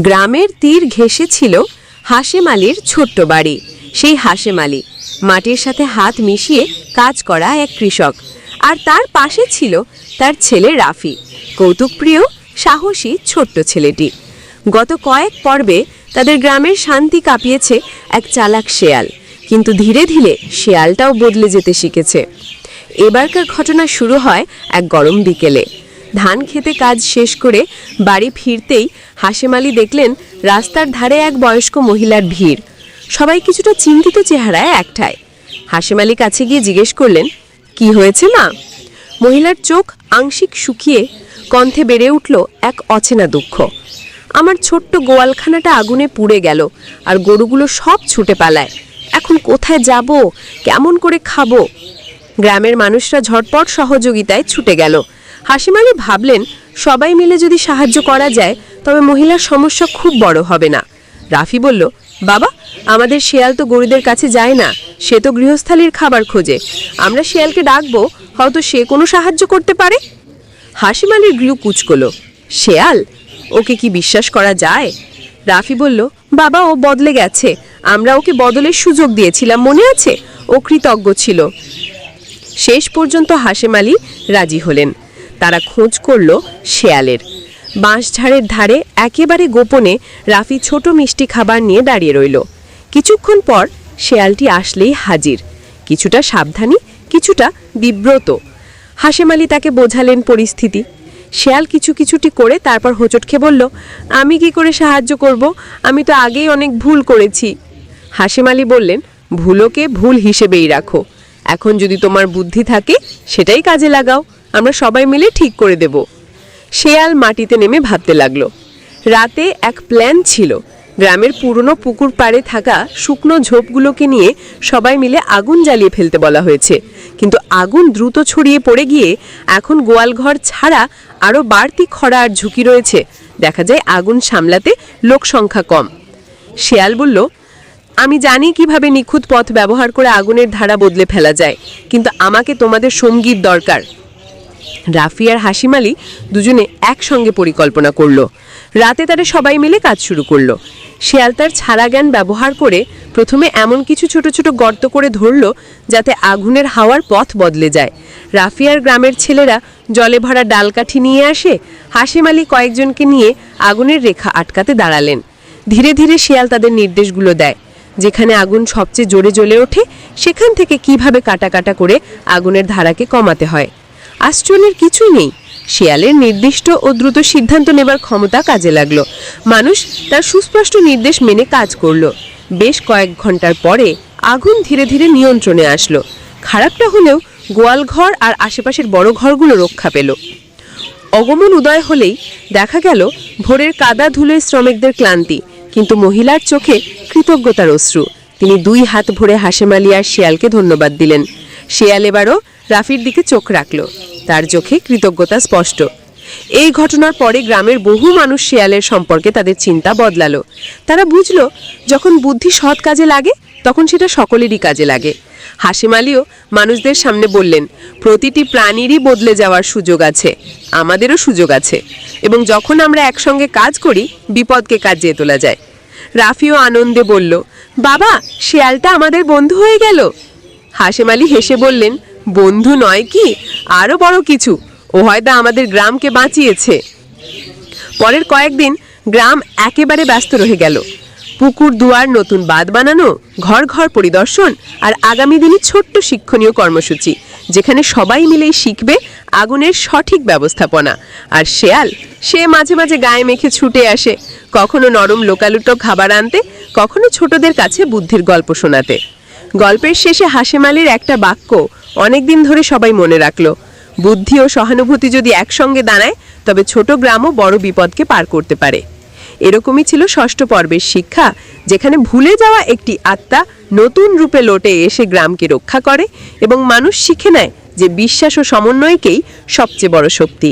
গ্রামের তীর ঘেঁষে ছিল হাসেম আলীর ছোট্ট বাড়ি। সেই হাসেম আলী মাটির সাথে হাত মিশিয়ে কাজ করা এক কৃষক। আর তার পাশে ছিল তার ছেলে রাফি। কৌতুকপ্রিয়, সাহসী, ছোট্ট ছেলেটি। গত কয়েক পর্বে তাদের গ্রামের শান্তি কাঁপিয়েছে এক চালাক শেয়াল। কিন্তু ধীরে ধীরে শেয়ালটাও বদলে যেতে শিখেছে। এবারকার ঘটনা শুরু হয় এক গরম বিকেলে। ধান খেতে কাজ শেষ করে বাড়ি ফিরতেই হাসেম আলী দেখলেন রাস্তার ধারে এক বয়স্ক মহিলার ভিড়। সবাই কিছুটা চিন্তিত চেহারায় একটায় হাসেম আলী কাছে গিয়ে জিজ্ঞেস করলেন, কি হয়েছে মা? মহিলার চোখ আংশিক শুকিয়ে কণ্ঠে বেড়ে উঠল এক অচেনা দুঃখ। আমার ছোট্ট গোয়ালখানাটা আগুনে পুড়ে গেল আর গরুগুলো সব ছুটে পালায়। এখন কোথায় যাব? কেমন করে খাব? গ্রামের মানুষরা ঝটপট সহযোগিতায় ছুটে গেল। হাসিম আলী ভাবলেন, সবাই মিলে যদি সাহায্য করা যায়, তবে মহিলার সমস্যা খুব বড় হবে না। রাফি বলল, বাবা, আমাদের শেয়াল তো গরুদের কাছে যায় না, সে তো গৃহস্থালীর খাবার খোঁজে। আমরা শেয়ালকে ডাকবো, হয়তো সে কোনো সাহায্য করতে পারে? হাসিম আলীর গৃহ কুচকলো, শেয়াল, ওকে কি বিশ্বাস করা যায়? রাফি বলল, বাবা, ও বদলে গেছে। আমরা ওকে বদলের সুযোগ দিয়েছিলাম, মনে আছে? ও কৃতজ্ঞ ছিল। শেষ পর্যন্ত হাসেম আলী রাজি হলেন। তারা খোঁজ করল শেয়ালের। বাঁশঝাড়ের ধারে একেবারে গোপনে রাফি ছোট মিষ্টি খাবার নিয়ে দাঁড়িয়ে রইল। কিছুক্ষণ পর শেয়ালটি আসলেই হাজির। কিছুটা সাবধানী, কিছুটা বিব্রত। হাসেম আলী তাকে বোঝালেন পরিস্থিতি। শেয়াল কিছু কিছুটি করে তারপর হোঁচট খেয়ে বলল, আমি কি করে সাহায্য করব? আমি তো আগেই অনেক ভুল করেছি। হাসেম আলী বললেন, ভুলোকে ভুল হিসেবেই রাখো। এখন যদি তোমার বুদ্ধি থাকে, সেটাই কাজে লাগাও। আমরা সবাই মিলে ঠিক করে দেব। শেয়াল মাটিতে নেমে ভাবতে লাগল। রাতে এক প্ল্যান ছিল। গ্রামের পুরনো পুকুর পাড়ে থাকা শুকনো ঝোপগুলোকে নিয়ে সবাই মিলে আগুন জ্বালিয়ে ফেলতে বলা হয়েছে। কিন্তু আগুন দ্রুত ছড়িয়ে পড়ে গিয়ে এখন গোয়ালঘর ছাড়া আরও বাড়তি খরা আর ঝুঁকি রয়েছে। দেখা যায় আগুন সামলাতে লোক সংখ্যা কম। শেয়াল বলল, আমি জানি কীভাবে নিখুঁত পথ ব্যবহার করে আগুনের ধারা বদলে ফেলা যায়, কিন্তু আমাকে তোমাদের সংগীত দরকার। রাফি আর দুজনে একসঙ্গে পরিকল্পনা করল। রাতে তারা সবাই মিলে কাজ শুরু করল। শেয়াল তার ছাড়া জ্ঞান ব্যবহার করে প্রথমে এমন কিছু ছোট ছোট গর্ত করে ধরলো যাতে আগুনের হাওয়ার পথ বদলে যায়। রাফিয়ার গ্রামের ছেলেরা জলে ভরা ডালকাঠি নিয়ে আসে। হাসিম আলী কয়েকজনকে নিয়ে আগুনের রেখা আটকাতে দাঁড়ালেন। ধীরে ধীরে শেয়াল তাদের নির্দেশগুলো দেয়, যেখানে আগুন সবচেয়ে জোরে জ্বলে ওঠে, সেখান থেকে কীভাবে কাটা কাটা করে আগুনের ধারাকে কমাতে হয়। আশ্চর্যের কিছুই নেই। শিয়ালের নির্দিষ্ট ও দ্রুত সিদ্ধান্ত নেবার ক্ষমতা কাজে লাগল। মানুষ তার সুস্পষ্ট নির্দেশ মেনে কাজ করল। বেশ কয়েক ঘণ্টার পরে আগুন ধীরে ধীরে নিয়ন্ত্রণে আসলো। খারাপটা হলেও গোয়ালঘর আর আশেপাশের বড় ঘরগুলো রক্ষা পেল। অগমন উদয় হলেই দেখা গেল ভোরের কাদা ধুলোয় শ্রমিকদের ক্লান্তি, কিন্তু মহিলার চোখে কৃতজ্ঞতার অশ্রু। তিনি দুই হাত ভরে হাসেমালিয়ার শিয়ালকে ধন্যবাদ দিলেন। শিয়াল এবারও রাফির দিকে চোখ রাখল। তার চোখে কৃতজ্ঞতা স্পষ্ট। এই ঘটনার পরে গ্রামের বহু মানুষ শেয়ালের সম্পর্কে তাদের চিন্তা বদলালো। তারা বুঝলো, যখন বুদ্ধি সৎ কাজে লাগে, তখন সেটা সকলেরই কাজে লাগে। হাসিম আলীও মানুষদের সামনে বললেন, প্রতিটি প্রাণীরই বদলে যাওয়ার সুযোগ আছে, আমাদেরও সুযোগ আছে। এবং যখন আমরা একসঙ্গে কাজ করি, বিপদকে কাজিয়ে তোলা যায়। রাফিও আনন্দে বলল, বাবা, শেয়ালটা আমাদের বন্ধু হয়ে গেল? হাসেম আলী হেসে বললেন, বন্ধু নয় কি আরও বড় কিছু। ও হয়তো আমাদের গ্রামকে বাঁচিয়েছে। পরের কয়েকদিন গ্রাম একেবারে ব্যস্ত রয়ে গেল। পুকুর দুয়ার, নতুন বাঁধ বানানো, ঘর ঘর পরিদর্শন আর আগামী দিনে ছোট্ট শিক্ষণীয় কর্মসূচি, যেখানে সবাই মিলেই শিখবে আগুনের সঠিক ব্যবস্থাপনা। আর শেয়াল, সে মাঝে মাঝে গায়ে মেখে ছুটে আসে, কখনো নরম লোকালুটো খাবার আনতে, কখনো ছোটদের কাছে বুদ্ধির গল্প শোনাতে। গল্পের শেষে হাসেম আলীর একটা বাক্য অনেকদিন ধরে সবাই মনে রাখল বুদ্ধি ও সহানুভূতি যদি একসঙ্গে দাঁড়ায়, তবে ছোট গ্রামও বড় বিপদকে পার করতে পারে। এরকমই ছিল ষষ্ঠ পর্বের শিক্ষা, যেখানে ভুলে যাওয়া একটি আত্মা নতুন রূপে লোটে এসে গ্রামকে রক্ষা করে এবং মানুষ শিখে নেয় যে বিশ্বাস ও সমন্বয়কেই সবচেয়ে বড় শক্তি।